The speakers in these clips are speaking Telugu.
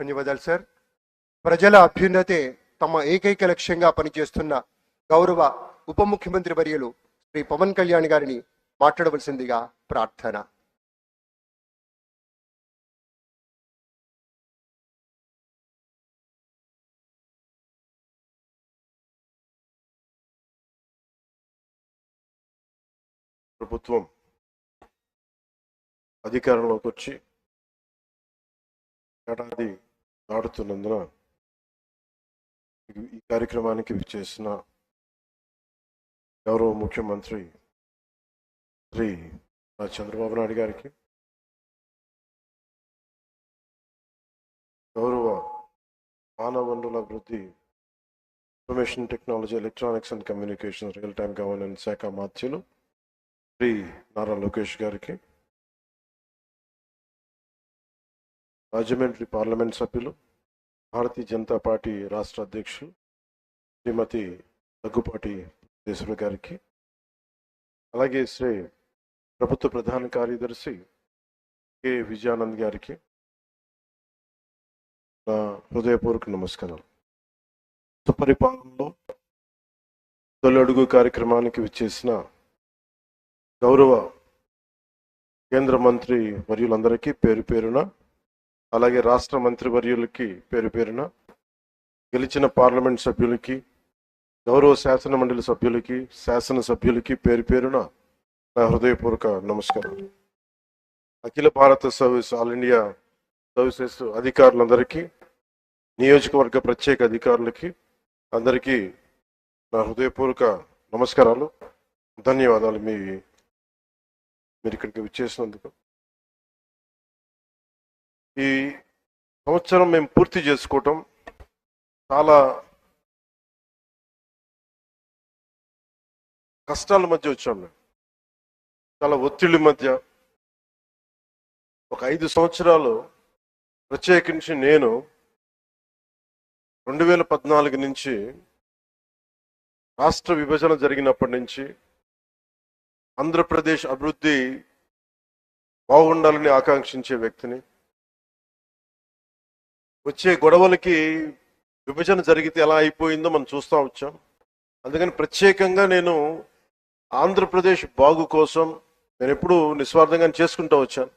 ధన్యవాదాలు సార్. ప్రజల అభ్యున్నతే తమ ఏకైక లక్ష్యంగా పనిచేస్తున్న గౌరవ ఉప ముఖ్యమంత్రి వర్యులు శ్రీ పవన్ కళ్యాణ్ గారిని మాట్లాడవలసిందిగా ప్రార్థన. ప్రభుత్వం అధికారంలోకి వచ్చి ఏడాది దాడుతున్నందున ఈ- కార్యక్రమానికి చేసిన గౌరవ ముఖ్యమంత్రి శ్రీ చంద్రబాబు నాయుడు గారికి గౌరవ మానవ వనరుల అభివృద్ధి information technology electronics and communication real time governance శాఖ మాధ్యులు శ్రీ నారా లోకేష్ గారికి రాజమండ్రి పార్లమెంట్ సభ్యులు భారతీయ జనతా పార్టీ రాష్ట్ర అధ్యక్షులు శ్రీమతి దగ్గుపాటి దేశ్వర గారికి అలాగే శ్రీ ప్రభుత్వ ప్రధాన కార్యదర్శి కె. విజయానంద్ గారికి నా హృదయపూర్వక నమస్కారాలు. సుపరిపాలనలో తొలడుగు కార్యక్రమానికి విచ్చేసిన గౌరవ కేంద్ర మంత్రి వర్యులందరికీ పేరు పేరున అలాగే రాష్ట్ర మంత్రివర్యులకి పేరు పేరున గెలిచిన పార్లమెంట్ సభ్యులకి గౌరవ శాసన మండలి సభ్యులకి శాసన సభ్యులకి పేరు పేరున నా హృదయపూర్వక నమస్కారాలు అఖిల భారత సర్వీస్ ఆల్ ఇండియా సర్వీసెస్ అధికారులందరికీ నియోజకవర్గ ప్రత్యేక అధికారులకి అందరికీ నా హృదయపూర్వక నమస్కారాలు. ధన్యవాదాలు మీ మీరు ఇక్కడికి విచ్చేసినందుకు. ఈ సంవత్సరం మేము పూర్తి చేసుకోవటం చాలా కష్టాల మధ్య వచ్చాం మేము. చాలా ఒత్తిడి మధ్య ఒక ఐదు సంవత్సరాలు ప్రత్యేకించి నేను రెండు వేల పద్నాలుగు నుంచి రాష్ట్ర విభజన జరిగినప్పటి నుంచి ఆంధ్రప్రదేశ్ అభివృద్ధి బాగుండాలని ఆకాంక్షించే వ్యక్తిని వచ్చే గొడవలకి విభజన జరిగితే ఎలా అయిపోయిందో మనం చూస్తూ వచ్చాం. అందుకని ప్రత్యేకంగా నేను ఆంధ్రప్రదేశ్ బాగు కోసం నేను ఎప్పుడూ నిస్వార్థంగా చేసుకుంటూ వచ్చాను.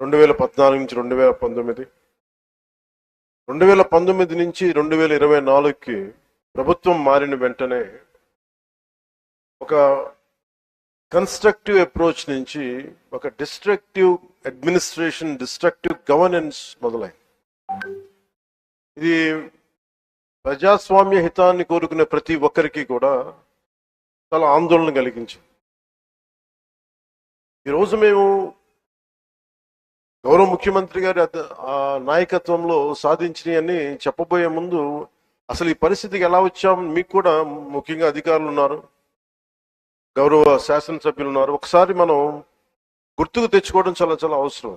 రెండు వేల పద్నాలుగు నుంచి రెండు వేల పంతొమ్మిది. రెండు వేల పంతొమ్మిది నుంచి రెండు వేల ఇరవై నాలుగుకి ప్రభుత్వం మారిన వెంటనే ఒక కన్స్ట్రక్టివ్ అప్రోచ్ నుంచి ఒక డిస్ట్రక్టివ్ అడ్మినిస్ట్రేషన్ డిస్ట్రక్టివ్ గవర్నెన్స్ మొదలైంది. ఇది ప్రజాస్వామ్య హితాన్ని కోరుకునే ప్రతి ఒక్కరికి కూడా చాలా ఆందోళన కలిగించింది. ఈరోజు మేము గౌరవ ముఖ్యమంత్రి గారి ఆ నాయకత్వంలో సాధించినవన్నీ చెప్పబోయే ముందు అసలు ఈ పరిస్థితికి ఎలా వచ్చాం మీకు కూడా ముఖ్యంగా అధికారులు ఉన్నారు గౌరవ శాసనసభ్యులు ఉన్నారు. ఒకసారి మనం గుర్తుకు తెచ్చుకోవడం చాలా చాలా అవసరం.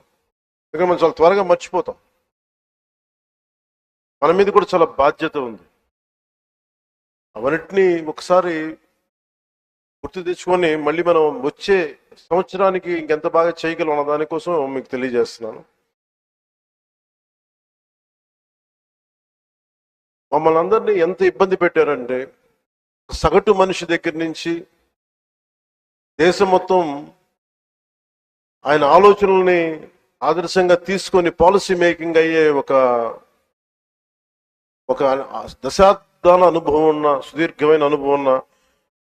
ఎందుకంటే మనం చాలా త్వరగా మర్చిపోతాం. మన మీద కూడా చాలా బాధ్యత ఉంది. అవన్నిటిని ఒకసారి గుర్తు తెచ్చుకొని మళ్ళీ మనం వచ్చే సంవత్సరానికి ఇంకెంత బాగా చేయగలం అన్న దానికోసం మీకు తెలియజేస్తున్నాను. మమ్మల్ని అందరినీ ఎంత ఇబ్బంది పెట్టారంటే సగటు మనిషి దగ్గర నుంచి దేశం మొత్తం ఆయన ఆలోచనల్ని ఆదర్శంగా తీసుకొని పాలసీ మేకింగ్ అయ్యే ఒక ఒక దశాబ్దాల అనుభవం ఉన్న సుదీర్ఘమైన అనుభవం ఉన్న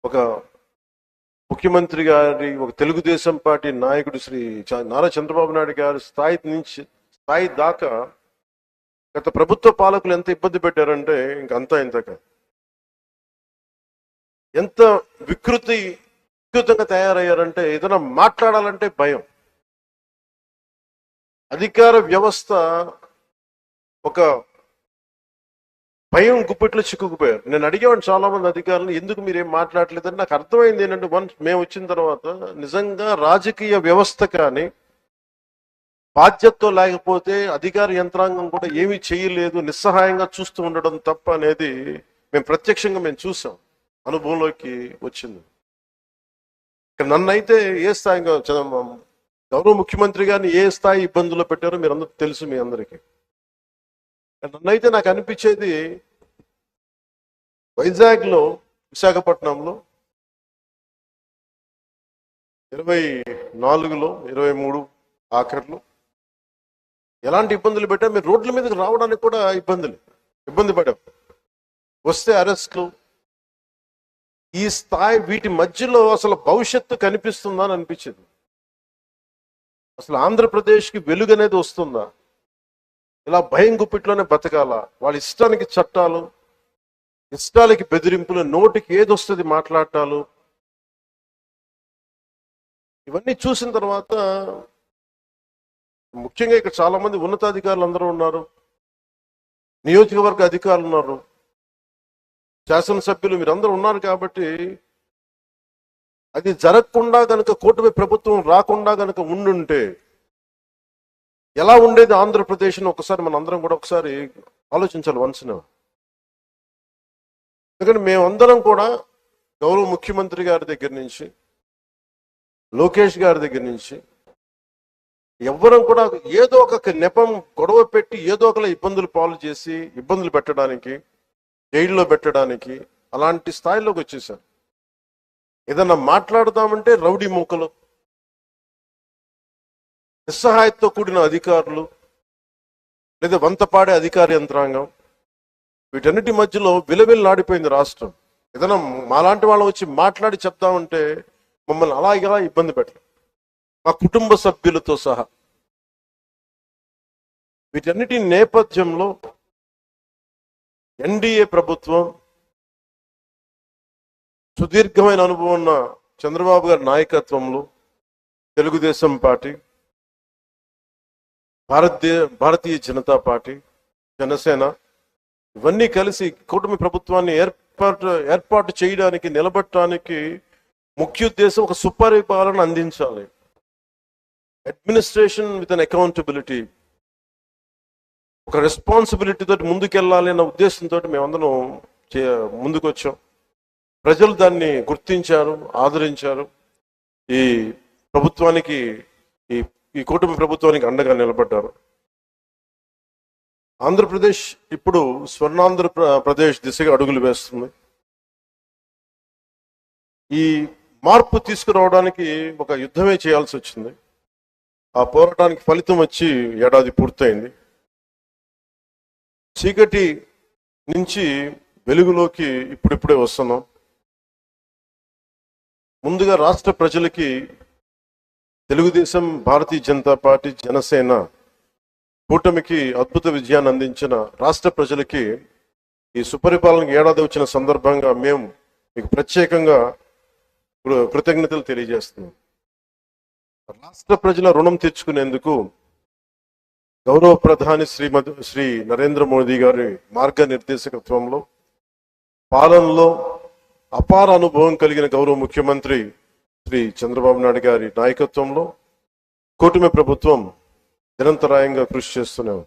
ఒక ముఖ్యమంత్రి గారి ఒక తెలుగుదేశం పార్టీ నాయకుడు శ్రీ చ- నారా చంద్రబాబు నాయుడు గారి స్థాయి నుంచి స్థాయి దాకా గత ప్రభుత్వ పాలకులు ఎంత ఇబ్బంది పెట్టారంటే ఇంకంతా ఇంత ఎంత వికృతి వికృతంగా తయారయ్యారంటే ఏదైనా మాట్లాడాలంటే భయం. అధికార వ్యవస్థ ఒక భయం గుప్పెట్లో చిక్కుకుపోయారు. నేను అడిగేవాడిని చాలా మంది అధికారులు ఎందుకు మీరేం మాట్లాడలేదని నాకు అర్థమైంది ఏంటంటే వన్స్ మేము వచ్చిన తర్వాత నిజంగా రాజకీయ వ్యవస్థ కానీ బాధ్యతతో లేకపోతే అధికార యంత్రాంగం కూడా ఏమీ చేయలేదు నిస్సహాయంగా చూస్తూ ఉండడం తప్ప అనేది మేము ప్రత్యక్షంగా మేము చూసాం. అనుభవంలోకి వచ్చింది. నన్నైతే ఏ స్థాయిగా గౌరవ ముఖ్యమంత్రి గారిని ఏ స్థాయి ఇబ్బందుల్లో పెట్టారో మీరు తెలుసు మీ అందరికీ. నన్నైతే నాకు అనిపించేది వైజాగ్లో విశాఖపట్నంలో ఇరవై నాలుగులో ఇరవై మూడు ఆఖరిలో ఎలాంటి ఇబ్బందులు పెట్టా? మీరు రోడ్ల మీదకి రావడానికి కూడా ఇబ్బందులు. ఇబ్బంది పడాం వస్తే అరెస్ట్లు. ఈ స్థాయి వీటి మధ్యలో అసలు భవిష్యత్తు కనిపిస్తుందా అని అనిపించింది. అసలు ఆంధ్రప్రదేశ్కి వెలుగు అనేది వస్తుందా? ఇలా భయం గుప్పిట్లోనే బతకాల వాళ్ళ ఇష్టానికి చట్టాలు ఇష్టాలకి బెదిరింపులు నోటికి ఏది వస్తుంది మాట్లాడటాలు. ఇవన్నీ చూసిన తర్వాత ముఖ్యంగా ఇక్కడ చాలా మంది ఉన్నతాధికారులు అందరూ ఉన్నారు. నియోజకవర్గ అధికారులు ఉన్నారు. శాసనసభ్యులు మీరందరూ ఉన్నారు కాబట్టి అది జరగకుండా గనుక కూటమి ప్రభుత్వం రాకుండా గనుక ఉండుంటే ఎలా ఉండేది ఆంధ్రప్రదేశ్ ఒకసారి మన అందరం కూడా ఒకసారి ఆలోచించాలి వన్సిన ఎందుకంటే మేమందరం కూడా గౌరవ ముఖ్యమంత్రి గారి దగ్గర నుంచి లోకేష్ గారి దగ్గర నుంచి ఎవ్వరం కూడా ఏదో ఒక నెపం గొడవ పెట్టి ఏదో ఒకలా ఇబ్బందులు పాలు చేసి ఇబ్బందులు పెట్టడానికి జైల్లో పెట్టడానికి అలాంటి స్థాయిలోకి వచ్చేసారు ఏదన్నా మాట్లాడదామంటే రౌడీ మూకలు. నిస్సహాయతతో కూడిన అధికారులు లేదా వంతపాడే అధికార యంత్రాంగం వీటన్నిటి మధ్యలో విలవిల్లాడిపోయింది రాష్ట్రం. ఏదైనా మాలాంటి వాళ్ళు వచ్చి మాట్లాడి చెప్తామంటే మమ్మల్ని అలా ఇలా ఇబ్బంది పెట్టరు. మా కుటుంబ సభ్యులతో సహా. వీటన్నిటి నేపథ్యంలో ఎన్డీఏ ప్రభుత్వం సుదీర్ఘమైన అనుభవం ఉన్న చంద్రబాబు గారి నాయకత్వంలో తెలుగుదేశం పార్టీ భారతీయ భారతీయ జనతా పార్టీ జనసేన ఇవన్నీ కలిసి కూటమి ప్రభుత్వాన్ని ఏర్పాటు ఏర్పాటు చేయడానికి నిలబట్టడానికి ముఖ్య ఉద్దేశం ఒక సుపరిపాలన అందించాలి. అడ్మినిస్ట్రేషన్ విత్ అన్ అకౌంటబిలిటీ ఒక రెస్పాన్సిబిలిటీ తోటి ముందుకెళ్ళాలి అన్న ఉద్దేశంతో మేమందరం చే- ముందుకు వచ్చాం ప్రజలు దాన్ని గుర్తించారు ఆదరించారు. ఈ ప్రభుత్వానికి ఈ ఈ కూటమి ప్రభుత్వానికి అండగా నిలబడ్డారు. ఆంధ్రప్రదేశ్ ఇప్పుడు స్వర్ణాంధ్ర ప్రదేశ్ దిశగా అడుగులు వేస్తుంది. ఈ మార్పు తీసుకురావడానికి ఒక యుద్ధమే చేయాల్సి వచ్చింది. ఆ పోరాటానికి ఫలితం వచ్చి ఏడాది పూర్తయింది. చీకటి నుంచి వెలుగులోకి ఇప్పుడిప్పుడే వస్తున్నాం. ముందుగా రాష్ట్ర ప్రజలకి తెలుగుదేశం భారతీయ జనతా పార్టీ జనసేన కూటమికి అద్భుత విజయాన్ని అందించిన రాష్ట్ర ప్రజలకి ఈ సుపరిపాలనకు ఏడాది వచ్చిన సందర్భంగా మేము మీకు ప్రత్యేకంగా కృతజ్ఞతలు తెలియజేస్తున్నాం. రాష్ట్ర ప్రజల రుణం తెచ్చుకునేందుకు గౌరవ ప్రధాని శ్రీమతి శ్రీ నరేంద్ర మోదీ గారి మార్గనిర్దేశకత్వంలో పాలనలో అపార అనుభవం కలిగిన గౌరవ ముఖ్యమంత్రి శ్రీ చంద్రబాబు నాయుడు గారి నాయకత్వంలో కూటమి ప్రభుత్వం నిరంతరాయంగా కృషి చేస్తున్నాం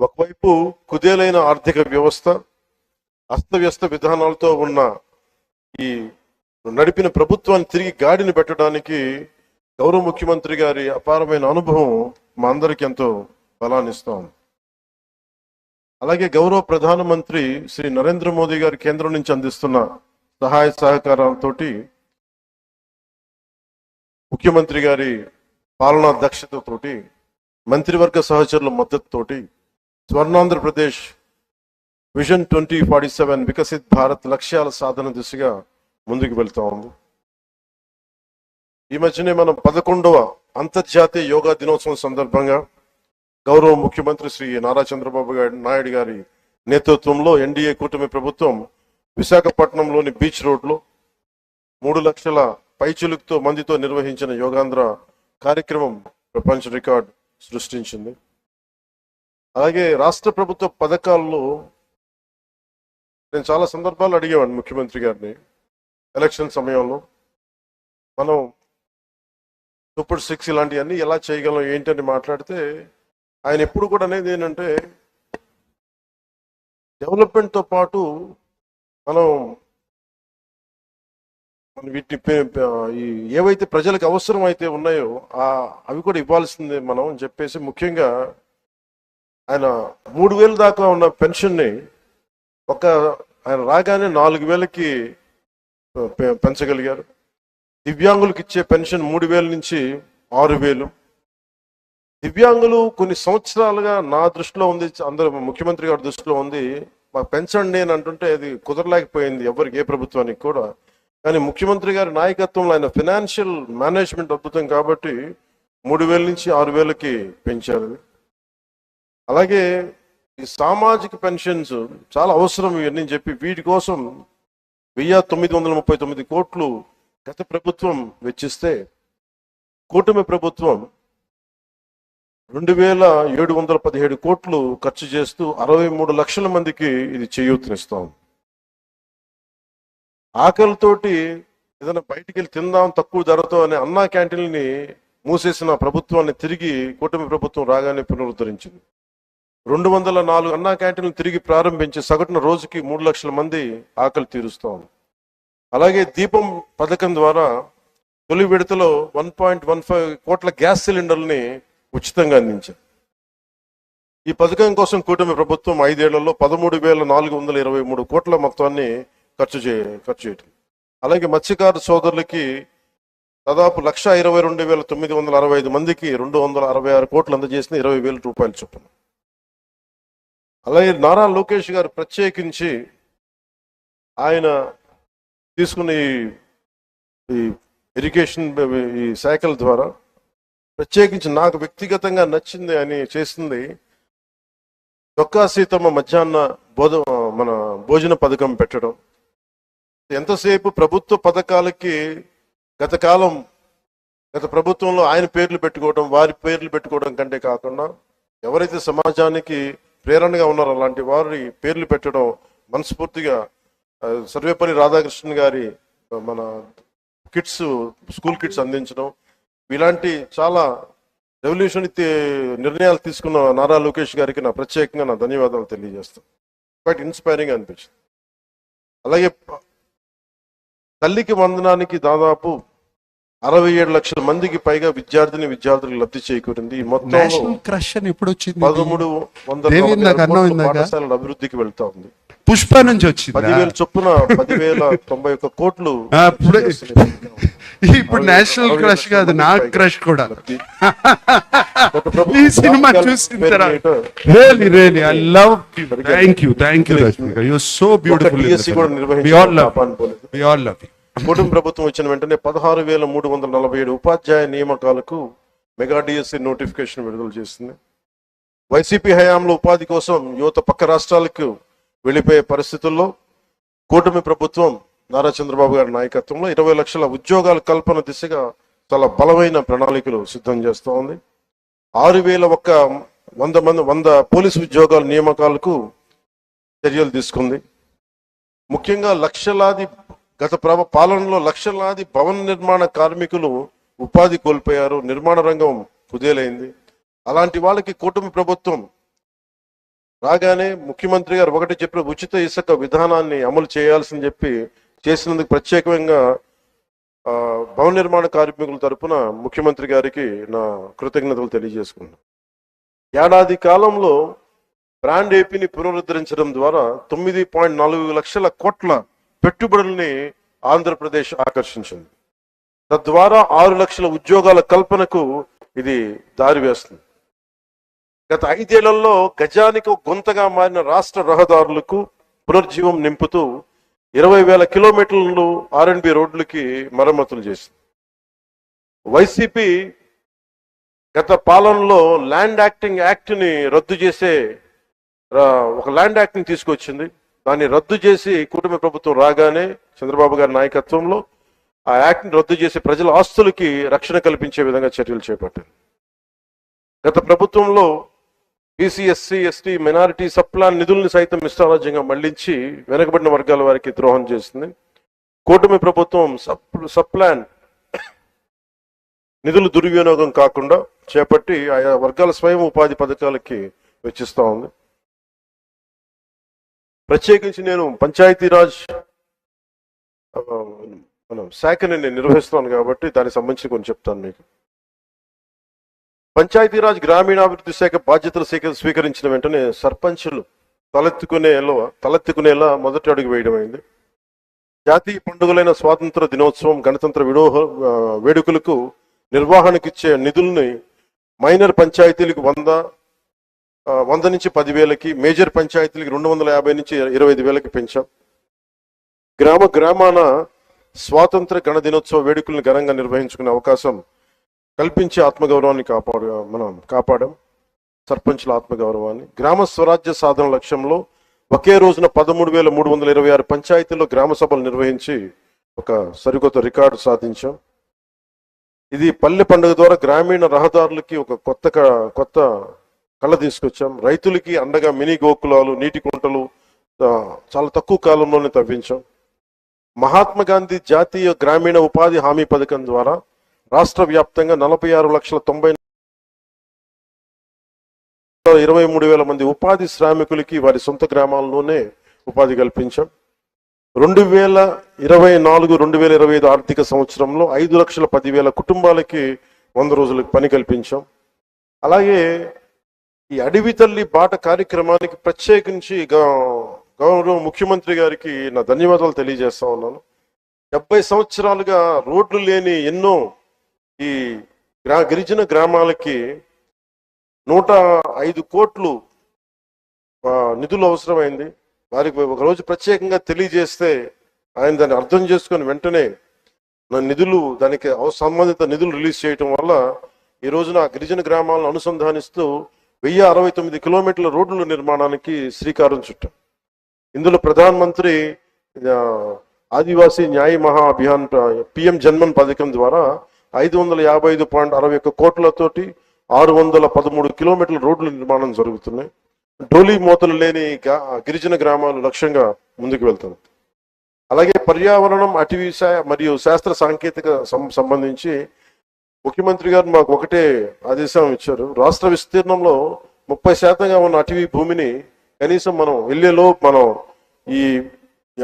ఒకవైపు కుదేలైన ఆర్థిక వ్యవస్థ అస్తవ్యస్త విధానాలతో ఉన్న ఈ నడిపిన ప్రభుత్వాన్ని తిరిగి గాడిని పెట్టడానికి గౌరవ ముఖ్యమంత్రి గారి అపారమైన అనుభవం మా అందరికి ఎంతో బలాన్నిస్తాం అలాగే గౌరవ ప్రధానమంత్రి శ్రీ నరేంద్ర మోదీ గారి కేంద్రం నుంచి అందిస్తున్న సహాయ సహకారాలతోటి ముఖ్యమంత్రి గారి పాలనా దక్షతతోటి మంత్రివర్గ సహచరుల మద్దతుతోటి Swarna Andhra Pradesh vision twenty forty seven Viksit Bharat లక్ష్యాల సాధన దిశగా ముందుకు వెళ్తా ఉంది. ఈ మధ్యనే మనం పదకొండవ అంతర్జాతీయ యోగా దినోత్సవం సందర్భంగా గౌరవ ముఖ్యమంత్రి శ్రీ నారా చంద్రబాబు నాయుడు గారి నేతృత్వంలో ఎన్డీఏ కూటమి ప్రభుత్వం విశాఖపట్నంలోని బీచ్ రోడ్లో మూడు లక్షల పైచులుకుతో మందితో నిర్వహించిన యోగాంధ్ర కార్యక్రమం ప్రపంచ రికార్డ్ సృష్టించింది. అలాగే రాష్ట్ర ప్రభుత్వ పథకాల్లో నేను చాలా సందర్భాలు అడిగేవాడిని ముఖ్యమంత్రి గారిని. ఎలక్షన్ సమయంలో మనం సూపర్ సిక్స్ ఇలాంటివన్నీ ఎలా చేయగలం ఏంటని మాట్లాడితే ఆయన ఎప్పుడు కూడా అనేది ఏంటంటే డెవలప్మెంట్తో పాటు మనం వీటిని ఈ ఏవైతే ప్రజలకు అవసరం అయితే ఉన్నాయో ఆ అవి కూడా ఇవ్వాల్సిందే మనం అని చెప్పేసి ముఖ్యంగా ఆయన మూడు వేలు దాకా ఉన్న పెన్షన్ని ఒక ఆయన రాగానే నాలుగు వేలకి పెంచగలిగారు. దివ్యాంగులకు ఇచ్చే పెన్షన్ మూడు వేల నుంచి ఆరు వేలు. దివ్యాంగులు కొన్ని సంవత్సరాలుగా నా దృష్టిలో ఉంది అందరూ ముఖ్యమంత్రి గారి దృష్టిలో ఉంది మాకు పెంచండి అని అంటుంటే అది కుదరలేకపోయింది ఎవరికి ఏ ప్రభుత్వానికి కూడా. కానీ ముఖ్యమంత్రి గారి నాయకత్వంలో ఆయన ఫినాన్షియల్ మేనేజ్మెంట్ అద్భుతం కాబట్టి మూడు వేల నుంచి ఆరు వేలకి పెంచారు. అలాగే ఈ సామాజిక పెన్షన్స్ చాలా అవసరం ఇవన్నీ చెప్పి వీటి కోసం వెయ్యి తొమ్మిది వందల ముప్పై తొమ్మిది కోట్లు గత ప్రభుత్వం వెచ్చిస్తే కూటమి ప్రభుత్వం రెండు వేల ఏడు వందల పదిహేడు కోట్లు ఖర్చు చేస్తూ అరవై మూడు లక్షల మందికి ఇది చేయూతనిస్తాం ఆకలితోటి ఏదైనా బయటికి వెళ్ళి తిందాం తక్కువ ధరతో అనే అన్నా క్యాంటీన్ని మూసేసిన ప్రభుత్వాన్ని తిరిగి కూటమి ప్రభుత్వం రాగానే పునరుద్ధరించింది. రెండు వందల నాలుగు అన్నా క్యాంటీన్లు తిరిగి ప్రారంభించి సగటున రోజుకి మూడు లక్షల మంది ఆకలి తీరుస్తాం అలాగే దీపం పథకం ద్వారా తొలి విడతలో వన్ పాయింట్ వన్ ఫైవ్ కోట్ల గ్యాస్ సిలిండర్ని ఉచితంగా అందించారు. ఈ పథకం కోసం కూటమి ప్రభుత్వం ఐదేళ్ళలో పదమూడు వేల నాలుగు వందల ఇరవై మూడు కోట్ల మొత్తాన్ని ఖర్చు చే ఖర్చు చేయటం. అలాగే మత్స్యకారు సోదరులకి దాదాపు లక్ష ఇరవై రెండు వేల తొమ్మిది వందల అరవై ఐదు మందికి రెండు వందల అరవై ఆరు కోట్లు అందజేసిన ఇరవై వేల రూపాయలు చొప్పున. అలాగే నారా లోకేష్ గారు ప్రత్యేకించి ఆయన తీసుకున్న ఈ- ఇరిగేషన్ ఈ శాఖల ద్వారా ప్రత్యేకించి నాకు వ్యక్తిగతంగా నచ్చింది అని చేసింది చొక్కా సీతమ్మ మధ్యాహ్న భోజ మన భోజన పథకం పెట్టడం. ఎంతసేపు ప్రభుత్వ పథకాలకి గత కాలం గత ప్రభుత్వంలో ఆయన పేర్లు పెట్టుకోవడం వారి పేర్లు పెట్టుకోవడం కంటే కాకుండా ఎవరైతే సమాజానికి ప్రేరణగా ఉన్నారో అలాంటి వారి పేర్లు పెట్టడం మనస్ఫూర్తిగా సర్వేపల్లి రాధాకృష్ణన్ గారి మన కిట్స్ స్కూల్ కిట్స్ అందించడం ఇలాంటి చాలా రెవల్యూషన్ నిర్ణయాలు తీసుకున్న నారా లోకేష్ గారికి నా ప్రత్యేకంగా నా ధన్యవాదాలు తెలియజేస్తాను. క్వైట్ ఇన్స్పైరింగ్ అనిపించింది. అలాగే తల్లికి వందనానికి దాదాపు అరవై ఏడు లక్షల మందికి పైగా విద్యార్థిని విద్యార్థులకు లబ్ధి చేకూరింది. మొత్తం క్రష్ అని ఎప్పుడు వచ్చింది పదమూడు వందల. పాఠశాలల అభివృద్ధికి వెళ్తా ఉంది. పుష్ప నుంచి వచ్చింది? చొప్పున పదివేల తొంభై ఒక్క కోట్లు ఇప్పుడు- ఇప్పుడు నేషనల్ క్రష్ కాదు నా క్రష్ కూడా. ఈ సినిమా చూసిన తర్వాత. Really really I love thank you thank you Rashmika you so beautiful we all love we all love కూటమి ప్రభుత్వం వచ్చిన వెంటనే పదహారు వేల మూడు వందల నలభై ఏడు ఉపాధ్యాయ నియామకాలకు మెగా డిఎస్సి నోటిఫికేషన్ విడుదల చేసింది. వైసీపీ హయాంలో ఉపాధి కోసం యువత పక్క రాష్ట్రాలకు వెళ్ళిపోయే పరిస్థితుల్లో కూటమి ప్రభుత్వం నారా చంద్రబాబు గారి నాయకత్వంలో ఇరవై లక్షల ఉద్యోగాల కల్పన దిశగా చాలా బలమైన ప్రణాళికలు సిద్ధం చేస్తూ ఉంది. ఆరు వేల ఒక్క వంద మంది వంద పోలీసు ఉద్యోగాల నియామకాలకు చర్యలు తీసుకుంది. ముఖ్యంగా లక్షలాది గత ప్రభ పాలనలో లక్షలాది భవన నిర్మాణ కార్మికులు ఉపాధి కోల్పోయారు నిర్మాణ రంగం కుదేలైంది. అలాంటి వాళ్ళకి కూటమి ప్రభుత్వం రాగానే ముఖ్యమంత్రి గారు ఒకటి చెప్పిన ఉచిత ఇసుక విధానాన్ని అమలు చేయాల్సింది చెప్పి చేసినందుకు ప్రత్యేకంగా భవన నిర్మాణ కార్మికుల తరపున ముఖ్యమంత్రి గారికి నా కృతజ్ఞతలు తెలియజేసుకున్నాను ఏడాది కాలంలో బ్రాండ్ ఏపీని పునరుద్ధరించడం ద్వారా తొమ్మిది పాయింట్ నాలుగు లక్షల కోట్ల పెట్టుబడుల్ని ఆంధ్రప్రదేశ్ ఆకర్షించింది. తద్వారా ఆరు లక్షల ఉద్యోగాల కల్పనకు ఇది దారి వేస్తుంది. గత ఐదేళ్ళలో గజానికి గుంతగా మారిన రాష్ట్ర రహదారులకు పునర్జీవం నింపుతూ ఇరవై వేల కిలోమీటర్లు ఆర్ఎండ్బి రోడ్లకి మరమ్మతులు చేసింది. వైసీపీ గత పాలనలో ల్యాండ్ యాక్టింగ్ యాక్ట్ని రద్దు చేసే ఒక ల్యాండ్ యాక్ట్ని తీసుకొచ్చింది. దాన్ని రద్దు చేసి కూటమి ప్రభుత్వం రాగానే చంద్రబాబు గారి నాయకత్వంలో ఆ యాక్ట్ని రద్దు చేసి ప్రజల ఆస్తులకి రక్షణ కల్పించే విధంగా చర్యలు చేపట్టింది. గత ప్రభుత్వంలో బీసీ ఎస్సీ ఎస్టీ మైనారిటీ సప్లా నిధుల్ని సైతం ఇష్టారాజ్యంగా మళ్ళించి వెనుకబడిన వర్గాల వారికి ద్రోహం చేసింది. కూటమి ప్రభుత్వం సప్ సప్లాన్ నిధులు దుర్వినియోగం కాకుండా చేపట్టి ఆయా వర్గాల స్వయం ఉపాధి పథకాలకి వెచ్చిస్తూ ఉంది. ప్రత్యేకించి నేను పంచాయతీరాజ్ మనం శాఖని నేను నిర్వహిస్తాను కాబట్టి దానికి సంబంధించి కొన్ని చెప్తాను మీకు. పంచాయతీరాజ్ గ్రామీణాభివృద్ధి శాఖ బాధ్యతలు స్వీకరించిన వెంటనే సర్పంచులు తలెత్తుకునేలో తలెత్తుకునేలా మొదటి అడుగు వేయడం అయింది. జాతీయ పండుగలైన స్వాతంత్ర దినోత్సవం గణతంత్ర విడోహ వేడుకలకు నిర్వహణకిచ్చే నిధుల్ని మైనర్ పంచాయతీలకు వంద వంద నుంచి పదివేలకి మేజర్ పంచాయతీలకి రెండు వందల యాభై నుంచి ఇరవై ఐదు వేలకి పెంచాం. గ్రామ గ్రామాన స్వాతంత్ర గణ దినోత్సవ వేడుకలను ఘనంగా నిర్వహించుకునే అవకాశం కల్పించే ఆత్మగౌరవాన్ని కాపాడు మనం కాపాడాం. సర్పంచుల ఆత్మగౌరవాన్ని. గ్రామ స్వరాజ్య సాధన లక్ష్యంలో ఒకే రోజున పదమూడు వేల మూడు వందల ఇరవై ఆరు పంచాయతీల్లో గ్రామ సభలు నిర్వహించి ఒక సరికొత్త రికార్డు సాధించాం. ఇది పల్లె పండుగ ద్వారా గ్రామీణ రహదారులకి ఒక కొత్త కొత్త కళ్ళ తీసుకొచ్చాం. రైతులకి అండగా మినీ గోకులాలు నీటి కుంటలు చాలా తక్కువ కాలంలోనే తవ్వించాం. మహాత్మా గాంధీ జాతీయ గ్రామీణ ఉపాధి హామీ పథకం ద్వారా రాష్ట్ర వ్యాప్తంగా నలభై ఆరు లక్షల తొంభై ఇరవై మూడు వేల మంది ఉపాధి శ్రామికులకి వారి సొంత గ్రామాల్లోనే ఉపాధి కల్పించాం. రెండు వేల ఇరవై నాలుగు రెండు వేల ఇరవై ఐదు ఆర్థిక సంవత్సరంలో ఐదు లక్షల పదివేల కుటుంబాలకి వంద రోజులకు పని కల్పించాం. అలాగే ఈ అడవి తల్లి బాట కార్యక్రమానికి ప్రత్యేకించి గౌరవ ముఖ్యమంత్రి గారికి నా ధన్యవాదాలు తెలియజేస్తా ఉన్నాను. డెబ్బై సంవత్సరాలుగా రోడ్లు లేని ఎన్నో ఈ గ్రా గిరిజన గ్రామాలకి నూట ఐదు కోట్లు నిధులు అవసరమైంది. వారికి ఒకరోజు ప్రత్యేకంగా తెలియజేస్తే ఆయన దాన్ని అర్థం చేసుకొని వెంటనే నా నిధులు దానికి అవ- సంబంధిత నిధులు రిలీజ్ చేయటం వల్ల ఈ రోజున ఆ గిరిజన గ్రామాలను అనుసంధానిస్తూ వెయ్యి అరవై తొమ్మిది కిలోమీటర్ల రోడ్ల నిర్మాణానికి శ్రీకారం చుట్టాం. ఇందులో ప్రధానమంత్రి ఆదివాసీ న్యాయ మహా అభియాన్ పిఎం జన్మన్ పథకం ద్వారా ఐదు వందల యాభై ఐదు పాయింట్ అరవై ఒక్క కోట్లతోటి ఆరు వందల పదమూడు కిలోమీటర్ల రోడ్ల నిర్మాణం జరుగుతున్నాయి. డోలీ మూతలు లేని గిరిజన గ్రామాలు లక్ష్యంగా ముందుకు వెళ్తుంది అలాగే పర్యావరణం అటవీ శా- మరియు శాస్త్ర సాంకేతిక సం- సంబంధించి ముఖ్యమంత్రి గారు మాకు ఒకటే ఆదేశం ఇచ్చారు. రాష్ట్ర విస్తీర్ణంలో ముప్పై శాతంగా ఉన్న అటవీ భూమిని కనీసం మనం వెళ్ళేలో మనం ఈ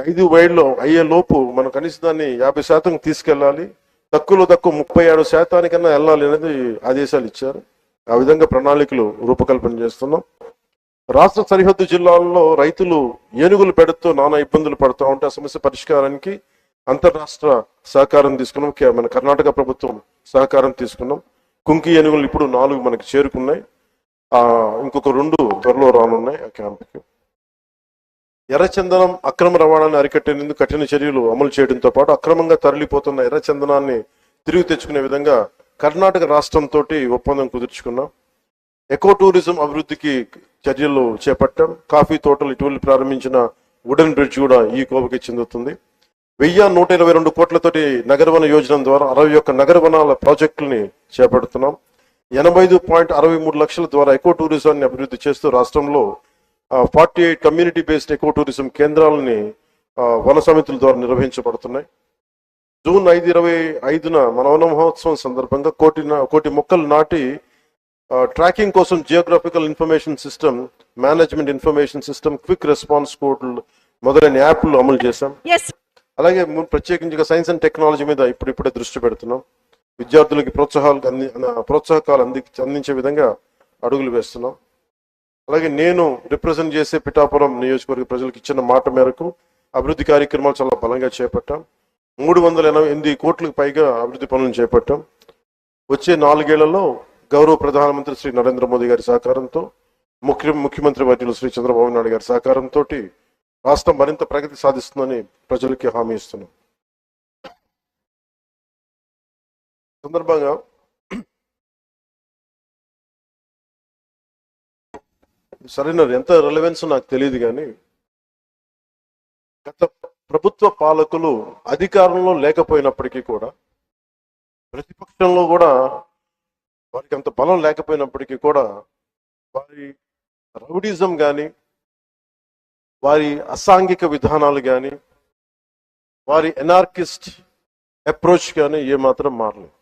ఐదు వైడ్లో అయ్యే లోపు మనం కనీసం దాన్ని యాభై శాతం తీసుకెళ్ళాలి. తక్కువలో తక్కువ ముప్పై ఏడు శాతానికన్నా వెళ్ళాలి అనేది ఆదేశాలు ఇచ్చారు. ఆ విధంగా ప్రణాళికలు రూపకల్పన చేస్తున్నాం. రాష్ట్ర సరిహద్దు జిల్లాల్లో రైతులు ఏనుగులు పెడుతూ నానా ఇబ్బందులు పడుతూ ఉంటే ఆ సమస్య పరిష్కారానికి అంతర్రాష్ట్ర సహకారం తీసుకున్నాం. మన కర్ణాటక ప్రభుత్వం సహకారం తీసుకున్నాం. కుంకి ఏనుగులు ఇప్పుడు నాలుగు మనకి చేరుకున్నాయి. ఇంకొక రెండు త్వరలో రానున్నాయి ఆ క్యాంప్కి. ఎర్రచందనం అక్రమ రవాణాన్ని అరికట్టేందుకు కఠిన చర్యలు అమలు చేయడంతో పాటు అక్రమంగా తరలిపోతున్న ఎర్రచందనాన్ని తిరిగి తెచ్చుకునే విధంగా కర్ణాటక రాష్ట్రంతో ఒప్పందం కుదుర్చుకున్నాం. ఎకో టూరిజం అభివృద్ధికి చర్యలు చేపట్టాం. కాఫీ తోటలు ఇటీవల ప్రారంభించిన వుడెన్ బ్రిడ్జ్ కూడా ఈ కోవకి చెందుతుంది. వెయ్యి నూట ఇరవై రెండు కోట్లతోటి నగరవన యోజన ద్వారా అరవై ఒక్క నగర వనాల ప్రాజెక్టుల్ని చేపడుతున్నాం. ఎనభై ఐదు పాయింట్ అరవై మూడు లక్షల ద్వారా ఎకో టూరిజాన్ని అభివృద్ధి చేస్తూ రాష్ట్రంలో forty eight community based eco tourism కేంద్రాలని వన సమితుల ద్వారా నిర్వహించబడుతున్నాయి. జూన్ ఐదు ఇరవై ఐదున మన వన మహోత్సవం సందర్భంగా కోటి కోటి మొక్కలు నాటి ట్రాకింగ్ కోసం geographical information system management information system quick response కోడ్లు మొదలైన యాప్లు అమలు చేశాం. అలాగే ప్రత్యేకించి సైన్స్ అండ్ టెక్నాలజీ మీద ఇప్పుడిప్పుడే దృష్టి పెడుతున్నాం. విద్యార్థులకి ప్రోత్సాహాలు అంది ప్రోత్సాహకాలు అంది అందించే విధంగా అడుగులు వేస్తున్నాం. అలాగే నేను రిప్రజెంట్ చేసే పిఠాపురం నియోజకవర్గ ప్రజలకు ఇచ్చిన మాట మేరకు అభివృద్ధి కార్యక్రమాలు చాలా బలంగా చేపట్టాం. మూడు వందల ఎనభై ఎనిమిది కోట్లకు పైగా అభివృద్ధి పనులను చేపట్టాం. వచ్చే నాలుగేళ్ళలో గౌరవ ప్రధానమంత్రి శ్రీ నరేంద్ర మోదీ గారి సహకారంతో ముఖ్య ముఖ్యమంత్రి వర్యులు శ్రీ చంద్రబాబు నాయుడు గారి సహకారంతో రాష్ట్రం మరింత ప్రగతి సాధిస్తుందని ప్రజలకి హామీ ఇస్తున్నాం. సందర్భంగా సరైన ఎంత రెలవెన్స్ నాకు తెలియదు కానీ గత ప్రభుత్వ పాలకులు అధికారంలో లేకపోయినప్పటికీ కూడా ప్రతిపక్షంలో కూడా వారికి అంత బలం లేకపోయినప్పటికీ కూడా వారి రౌడిజం కానీ వారి అసాంఘిక విధానాలు కానీ వారి ఎనార్కిస్ట్ అప్రోచ్ కానీ ఏమాత్రం మారలేదు.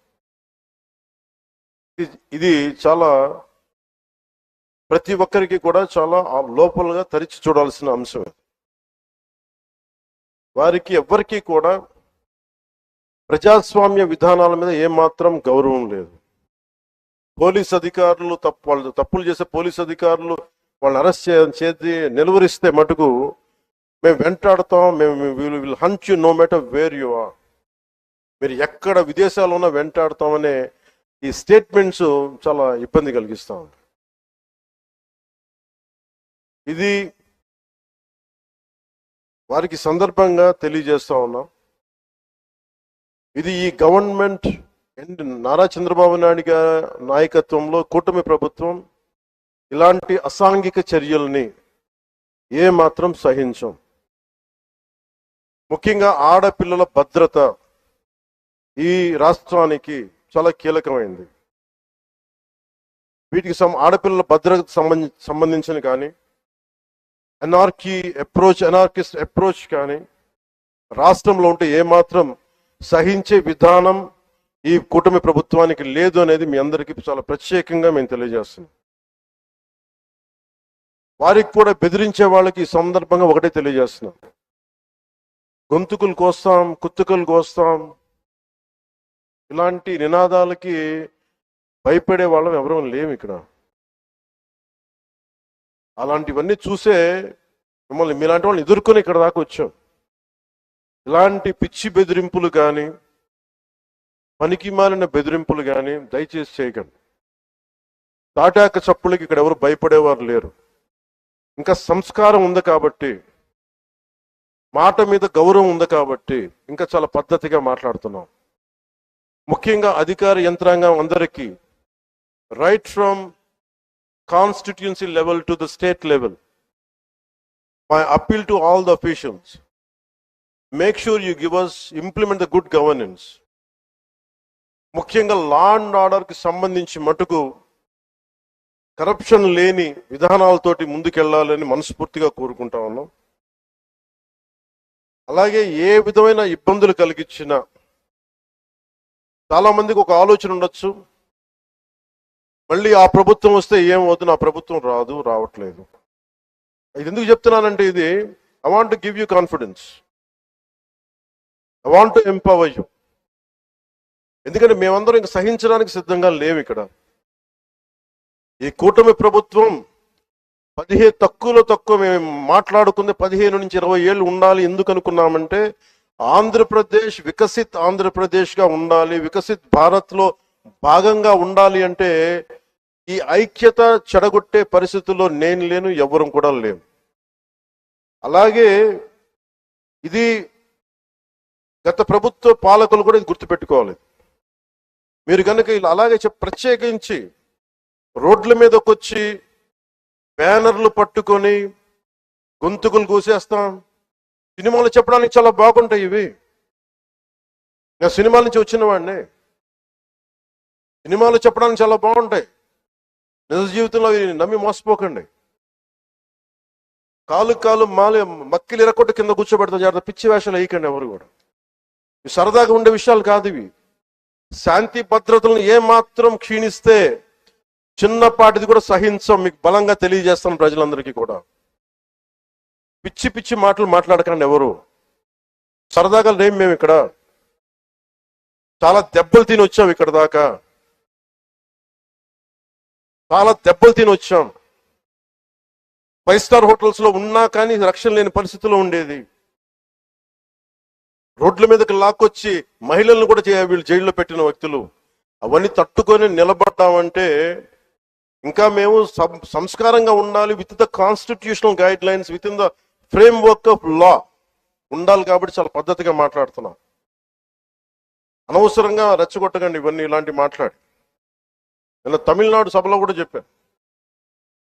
ఇది- ఇది చాలా ప్రతి ఒక్కరికి కూడా చాలా లోపలగా తరిచి చూడాల్సిన అంశం ఇది. వారికి ఎవ్వరికీ కూడా ప్రజాస్వామ్య విధానాల మీద ఏమాత్రం గౌరవం లేదు. పోలీస్ అధికారులు తప్పు వాళ్ళు తప్పులు చేసే పోలీస్ అధికారులు వాళ్ళని అరెస్ట్ చేసి నిలువరిస్తే మటుకు మేము వెంటాడతాం మేము will will hunt you no matter where you are. మీరు ఎక్కడ విదేశాల్లో ఉన్నా వెంటాడతామనే ఈ స్టేట్మెంట్స్ చాలా ఇబ్బంది కలిగిస్తూ ఇది వారికి సందర్భంగా తెలియజేస్తా ఉన్నాం. ఇది ఈ గవర్నమెంట్ అండ్ నారా చంద్రబాబు నాయుడు గారి నాయకత్వంలో కూటమి ప్రభుత్వం ఇలాంటి అసాంఘిక చర్యల్ని ఏ మాత్రం సహించం. ముఖ్యంగా ఆడపిల్లల భద్రత ఈ రాష్ట్రానికి చాలా కీలకమైంది. వీటికి సం ఆడపిల్లల భద్రత సంబంధించిన కానీ అనార్కీ అప్రోచ్ అనార్కిస్ట్ అప్రోచ్ కానీ రాష్ట్రంలో ఉంటే ఏమాత్రం సహించే విధానం ఈ కూటమి ప్రభుత్వానికి లేదు అనేది మీ అందరికీ చాలా ప్రత్యేకంగా మేము తెలియజేస్తున్నాం. వారికి కూడా బెదిరించే వాళ్ళకి ఈ సందర్భంగా ఒకటే తెలియజేస్తున్నాం. గొంతుకులు కోస్తాం కుత్తుకలు కోస్తాం. ఇలాంటి నినాదాలకి భయపడే వాళ్ళం ఎవరూ లేము ఇక్కడ. అలాంటివన్నీ చూసే మిమ్మల్ని మీలాంటి వాళ్ళని ఎదుర్కొని ఇక్కడ దాకా వచ్చాం. ఇలాంటి పిచ్చి బెదిరింపులు కానీ పనికి మాలిన బెదిరింపులు కానీ దయచేసి చేయకండి. తాటాక చప్పులకి ఇక్కడ ఎవరు భయపడేవారు లేరు. ఇంకా సంస్కారం ఉంది కాబట్టి మాట మీద గౌరవం ఉంది కాబట్టి ఇంకా చాలా పద్ధతిగా మాట్లాడుతున్నాం. ముఖ్యంగా అధికార యంత్రాంగం అందరికీ right from constituency level to the state level my appeal to all the officials, make sure you give us, implement the good governance ముఖ్యంగా లా అండ్ ఆర్డర్కి సంబంధించి మటుకు కరప్షన్ లేని విధానాలతోటి ముందుకెళ్ళాలని మనస్ఫూర్తిగా కోరుకుంటా ఉన్నాం. అలాగే ఏ విధమైన ఇబ్బందులు కలిగించినా చాలామందికి ఒక ఆలోచన ఉండొచ్చు. మళ్ళీ ఆ ప్రభుత్వం వస్తే ఏమవుతుంది? నా ప్రభుత్వం రాదు రావట్లేదు. ఇది ఎందుకు చెప్తున్నానంటే ఇది I want give you confidence I want empower you ఎందుకంటే మేమందరం ఇంక సహించడానికి సిద్ధంగా లేవు ఇక్కడ. ఈ కూటమి ప్రభుత్వం పదిహేను తక్కువలో తక్కువ మేము మాట్లాడుకుంది పదిహేను నుంచి ఇరవై ఏళ్ళు ఉండాలి ఎందుకు అనుకున్నామంటే ఆంధ్రప్రదేశ్ వికసిత్ ఆంధ్రప్రదేశ్గా ఉండాలి వికసిత్ భారత్లో భాగంగా ఉండాలి అంటే ఈ ఐక్యత చెడగొట్టే పరిస్థితుల్లో నేను లేను ఎవరం కూడా లేము. అలాగే ఇది గత ప్రభుత్వ పాలకులు కూడా ఇది గుర్తుపెట్టుకోవాలి. మీరు కనుక ఇలా అలాగే చెప్ ప్రత్యేకించి రోడ్ల మీదకి వచ్చి బ్యానర్లు పట్టుకొని గొంతుకులు కూసేస్తాం సినిమాలు చెప్పడానికి చాలా బాగుంటాయి ఇవి. నేను సినిమాల నుంచి వచ్చిన వాడిని. సినిమాలు చెప్పడానికి చాలా బాగుంటాయి. నిజ జీవితంలో నమ్మి మోసపోకండి. కాలు కాలు మాలి మక్కిలు ఇరకొట్టు కింద కూర్చోబెడతా జాగ్రత్త పిచ్చి వేషాలు వేయకండి ఎవరు కూడా. ఇవి సరదాగా ఉండే విషయాలు కాదు ఇవి. శాంతి భద్రతలను ఏ మాత్రం క్షీణిస్తే చిన్నపాటిది కూడా సహించం మీకు బలంగా తెలియజేస్తాను ప్రజలందరికీ కూడా. పిచ్చి పిచ్చి మాటలు మాట్లాడకండి ఎవరు. సరదాగా లేం మేము ఇక్కడ. చాలా దెబ్బలు తిని వచ్చాం ఇక్కడ దాకా. చాలా దెబ్బలు తిని వచ్చాం ఫైవ్ స్టార్ హోటల్స్లో ఉన్నా కానీ రక్షణ లేని పరిస్థితిలో ఉండేది. రోడ్ల మీదకి లాక్కొచ్చి మహిళలను కూడా వీళ్ళు జైల్లో పెట్టిన వ్యక్తులు. అవన్నీ తట్టుకొని నిలబడ్డామంటే ఇంకా మేము సం- సంస్కారంగా ఉండాలి. With the constitutional guideline within the framework of law ఉండాలి కాబట్టి చాలా పద్ధతిగా మాట్లాడుతున్నాం. అనవసరంగా రెచ్చగొట్టకండి ఇవన్నీ ఇలాంటి మాట్లాడి. ఇలా తమిళనాడు సభలో కూడా చెప్పాను.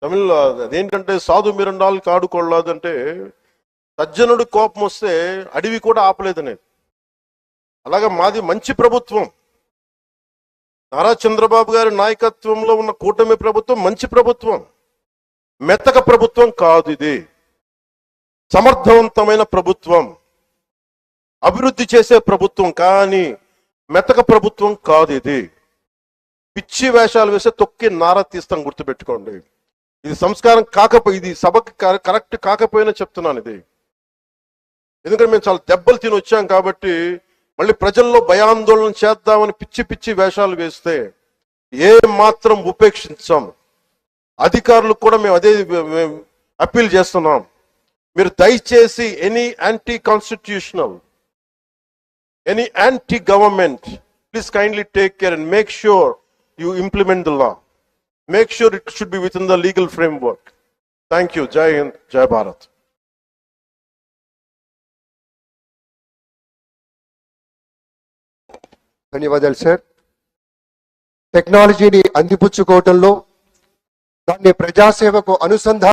తమిళ అదేంటంటే సాధు మిరండాలు కాడుకోళ్ళదు అంటే సజ్జనుడు కోపం వస్తే అడవి కూడా ఆపలేదనేది అలాగా మాది మంచి ప్రభుత్వం. నారా చంద్రబాబు గారి నాయకత్వంలో ఉన్న కూటమి ప్రభుత్వం మంచి ప్రభుత్వం. మెత్తక ప్రభుత్వం కాదు ఇది. సమర్థవంతమైన ప్రభుత్వం. అభివృద్ధి చేసే ప్రభుత్వం కానీ మెతక ప్రభుత్వం కాదు ఇది. పిచ్చి వేషాలు వేస్తే తొక్కి నార తీస్తాం గుర్తుపెట్టుకోండి. ఇది సంస్కారం కాకపోయి ఇది సభకి కరెక్ట్ కాకపోయినా చెప్తున్నాను ఇది. ఎందుకంటే మేము చాలా దెబ్బలు తిని వచ్చాం కాబట్టి మళ్ళీ ప్రజల్లో భయాందోళన చేద్దామని పిచ్చి పిచ్చి వేషాలు వేస్తే ఏ మాత్రం ఉపేక్షించాం. అధికారులకు కూడా మేము అదే అప్పీల్ చేస్తున్నాం. మీరు దయచేసి any anti constitutional any anti government please kindly take care and make sure you implement the law make sure it should be within the legal framework thank you జై హింద్ జై భారత్ ధన్యవాదాలు సార్ టెక్నాలజీని అందిపుచ్చుకోవటంలో దాన్ని ప్రజాసేవకు అనుసంధానం